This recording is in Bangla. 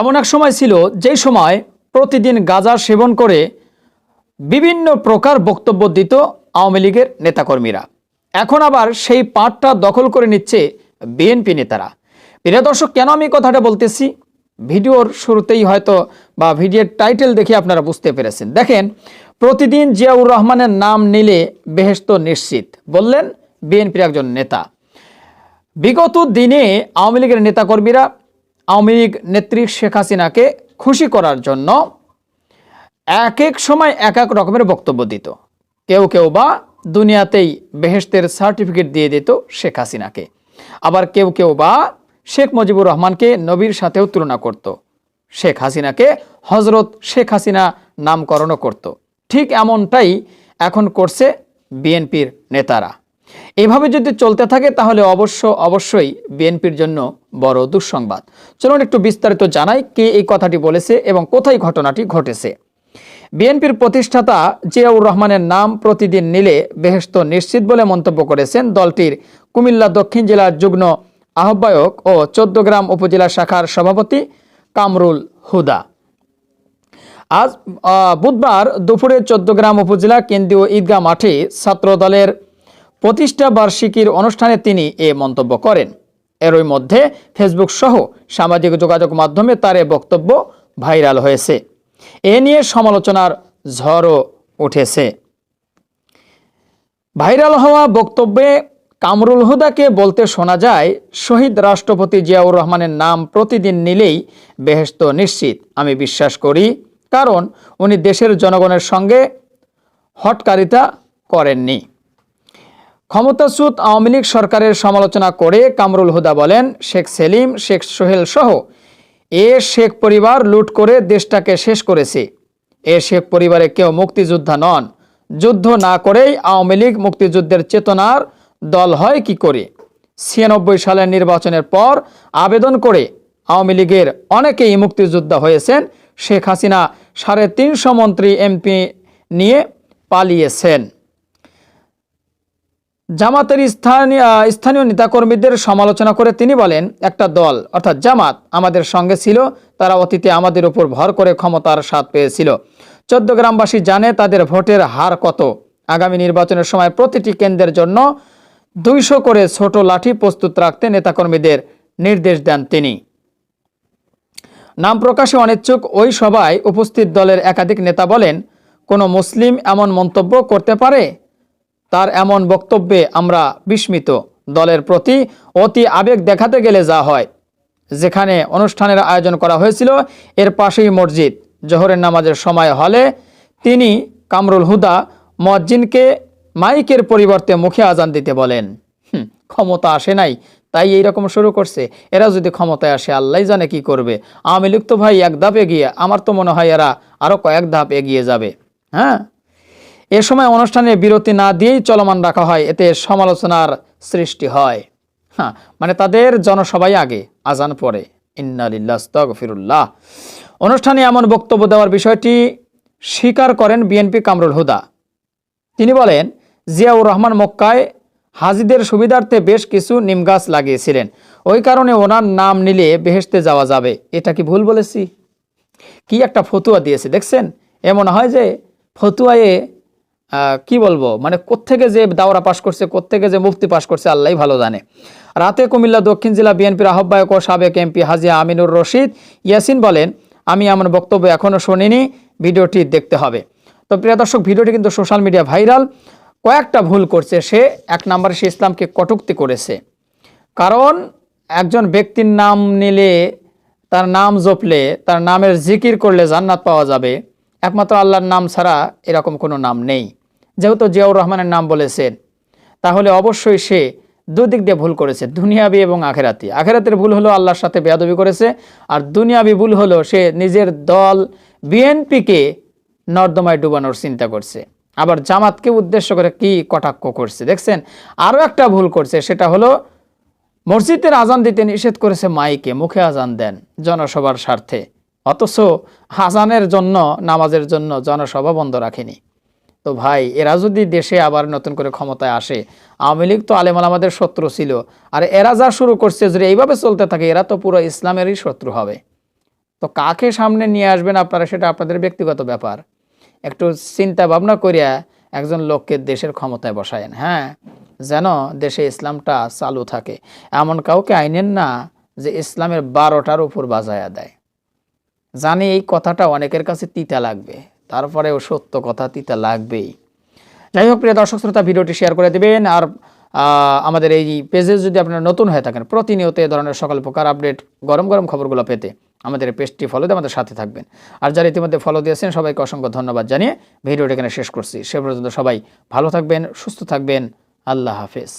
এমন এক সময় ছিল যেই সময় প্রতিদিন গাঁজা সেবন করে বিভিন্ন প্রকার বক্তব্য দিত আওয়ামী লীগের নেতাকর্মীরা। এখন আবার সেই পাঠটা দখল করে নিচ্ছে বিএনপি নেতারা। প্রিয় দর্শক, কেন আমি কথাটা বলতেছি? ভিডিওর শুরুতেই হয়তো বা ভিডিওর টাইটেল দেখে আপনারা বুঝতে পেরেছেন। দেখেন, প্রতিদিন জিয়াউর রহমানের নাম নিলে বেহেস্ত নিশ্চিত বললেন বিএনপির একজন নেতা। বিগত দিনে আওয়ামী লীগের নেতাকর্মীরা আওয়ামী লীগ নেত্রী শেখ হাসিনাকে খুশি করার জন্য এক এক সময় এক এক রকমের বক্তব্য দিত। কেউ কেউ বা দুনিয়াতেই বেহেস্তের সার্টিফিকেট দিয়ে দিত শেখ হাসিনাকে। আবার কেউ কেউ বা শেখ মুজিবুর রহমানকে নবীর সাথেও তুলনা করত। শেখ হাসিনাকে হজরত শেখ হাসিনা নামকরণও করত। ঠিক এমনটাই এখন করছে বিএনপির নেতারা। এভাবে যদি চলতে থাকে, তাহলে অবশ্য, অবশ্যই বিএনপির জন্য বড় দুঃসংবাদ। চলুন একটু বিস্তারিত জানাই কে এই কথাটি বলেছে এবং কোথায় ঘটনাটি ঘটেছে। বিএনপির প্রতিষ্ঠাতা জিয়াউর রহমানের নাম প্রতিদিন নিলে বেহেস্ত নিশ্চিত বলে মন্তব্য করেছেন দলটির কুমিল্লা দক্ষিণ জেলার যুগ্ম আহ্বায়ক ও চোদ্দগ্রাম উপজেলা শাখার সভাপতি কামরুল হুদা। আজ বুধবার দুপুরে চোদ্দগ্রাম উপজেলা কেন্দ্রীয় ঈদগাহ মাঠে ছাত্র দলের প্রতিষ্ঠা বার্ষিকীর অনুষ্ঠানে তিনি এ মন্তব্য করেন। এরই মধ্যে ফেসবুক সহ সামাজিক যোগাযোগ মাধ্যমে তার এ বক্তব্য ভাইরাল হয়েছে। এ নিয়ে সমালোচনার ঝড়ও উঠেছে। ভাইরাল হওয়া বক্তব্যে কামরুল হুদাকে বলতে শোনা যায়, শহীদ রাষ্ট্রপতি জিয়াউর রহমানের নাম প্রতিদিন নিলেই বেহেস্ত নিশ্চিত, আমি বিশ্বাস করি, কারণ উনি দেশের জনগণের সঙ্গে হটকারিতা করেননি। ক্ষমতাচ্যুত আওয়ামী লীগ সরকারের সমালোচনা করে কামরুল হুদা বলেন, শেখ সেলিম, শেখ সোহেল সহ এ শেখ পরিবার লুট করে দেশটাকে শেষ করেছে। এ শেখ পরিবারে কেউ মুক্তিযোদ্ধা নন। যুদ্ধ না করেই আওয়ামী লীগ মুক্তিযুদ্ধের চেতনার দল হয় কি করে? ছিয়ানব্বই সালের নির্বাচনের পর আবেদন করে আওয়ামী লীগের অনেকেই মুক্তিযোদ্ধা হয়েছেন। শেখ হাসিনা সাড়ে তিনশো মন্ত্রী এমপি নিয়ে পালিয়েছেন। জামাতের স্থানীয় স্থানীয় নেতাকর্মীদের সমালোচনা করে তিনি বলেন, একটা দল, অর্থাৎ জামাত, আমাদের সঙ্গে ছিল। তারা অতীতে আমাদের উপর ভর করে ক্ষমতার স্বাদ পেয়েছিল। চোদ্দ গ্রামবাসী জানে তাদের ভোটের হার কত। আগামী নির্বাচনের সময় প্রতিটি কেন্দ্রের জন্য দুইশো করে ছোট লাঠি প্রস্তুত রাখতে নেতাকর্মীদের নির্দেশ দেন তিনি। নাম প্রকাশে অনিচ্ছুক ওই সভায় উপস্থিত দলের একাধিক নেতা বলেন, কোনো মুসলিম এমন মন্তব্য করতে পারে? তার এমন বক্তব্যে আমরা বিস্মিত। দলের প্রতি অতি আবেগ দেখাতে গেলে যা হয়। যেখানে অনুষ্ঠানের আয়োজন করা হয়েছিল, এর পাশেই মসজিদ। জোহরের নামাজের সময় হলে তিনি কামরুল হুদা মজ্জিনকে মাইকের পরিবর্তে মুখে আজান দিতে বলেন। ক্ষমতা আসে নাই, তাই এইরকম শুরু করছে। এরা যদি ক্ষমতায় আসে আল্লাহ জানে কি করবে। আওয়ামী লীগ তো ভাই, এক ধাপ এগিয়ে, আমার তো মনে হয় এরা আরও কয়েক ধাপ এগিয়ে যাবে। হ্যাঁ? এ সময় অনুষ্ঠানে বিরতি না দিয়েই চলমান রাখা হয়, এতে সমালোচনার সৃষ্টি হয়। হ্যাঁ মানে তাদের জনসভাই আগে, আজান পরে। ইন্নালিল্লাহ অনুষ্ঠানে এমন বক্তব্য দেওয়ার বিষয়টি স্বীকার করেন বিএনপি কামরুল হুদা। তিনি বলেন, জিয়াউর রহমান মক্কায় হাজিদের সুবিধার্থে বেশ কিছু নিম গাছ লাগিয়েছিলেন। ওই কারণে ওনার নাম নিলে বেহেশতে যাওয়া যাবে। এটা কি ভুল বলেছি? কি একটা ফতুয়া দিয়েছে, দেখছেন? এমন হয় যে ফতুয়ায়ে কি বলব? মানে কোত্থেকে যে দাওরা পাশ করছে, কোত্থেকে যে মুক্তি পাশ করছে আল্লাহ ভালো জানে। রাতে কুমিল্লা দক্ষিণ জেলা বিএনপির আহ্বায়ক ও সাবেক এমপি হাজিয়া আমিনুর রশিদ ইয়াসিন বলেন, আমি এমন বক্তব্য এখনও শুনিনি, ভিডিওটি দেখতে হবে। তো প্রিয় দর্শক, ভিডিওটি কিন্তু সোশ্যাল মিডিয়া ভাইরাল। কয়েকটা ভুল করছে সে, এক নম্বরে সে ইসলামকে কটুক্তি করেছে। কারণ একজন ব্যক্তির নাম নিলে, তার নাম জপলে, তার নামের জিকির করলে জান্নাত পাওয়া যাবে। একমাত্র আল্লাহর নাম ছাড়া এরকম কোনো নাম নেই। যেহেতু জিয়াউর রহমানের নাম বলেছেন, তাহলে অবশ্যই সে দুদিক দিয়ে ভুল করেছে, দুনিয়াবি এবং আখেরাতি। আখেরাতের ভুল হলো আল্লাহর সাথে বেয়াদবি করেছে, আর দুনিয়াবি ভুল হলো সে নিজের দল বিএনপিকে নর্দমায় ডুবানোর চিন্তা করছে। আবার জামাতকে উদ্দেশ্য করে কি কটাক্ষ করছে, দেখছেন? আরও একটা ভুল করছে, সেটা হলো মসজিদের আজান দিতে নিষেধ করেছে মাইকে, মুখে আজান দেন জনসভার স্বার্থে। অথচ আজানের জন্য, নামাজের জন্য জনসভা বন্ধ রাখেনি। তো ভাই, এরা যদি দেশে আবার নতুন করে ক্ষমতায় আসে, আওয়ামী লীগ তো আলেম আমাদের শত্রু ছিল। আর এরা যা শুরু করছে, যদি এইভাবে চলতে থাকে, এরা তো পুরো ইসলামেরই শত্রু হবে। তো কাকে সামনে নিয়ে আসবেন আপনারা, সেটা আপনাদের ব্যক্তিগত ব্যাপার। একটু চিন্তা ভাবনা করিয়া একজন লোককে দেশের ক্ষমতায় বসায়েন হ্যাঁ? যেন দেশে ইসলামটা চালু থাকে। এমন কাউকে আইনেন না যে ইসলামের বারোটার উপর বাজায়া দেয়। জানি এই কথাটা অনেকের কাছে তিতা লাগবে। তারপরেও সত্য কথা তিতা লাগবেই। যাই হোক, প্রিয় দর্শক শ্রোতা, ভিডিওটি শেয়ার করে দেবেন আর আমাদের এই পেজে যদি আপনারা নতুন হয়ে থাকেন, প্রতিনিয়ত এ ধরনের সকল প্রকার আপডেট, গরম গরম খবরগুলো পেতে আমাদের পেজটি ফলো দিয়ে আমাদের সাথে থাকবেন। আর যারা ইতিমধ্যে ফলো দিয়েছেন, সবাইকে অসংখ্য ধন্যবাদ জানিয়ে ভিডিওটি এখানে শেষ করছি। সে পর্যন্ত সবাই ভালো থাকবেন, সুস্থ থাকবেন। আল্লাহ হাফেজ।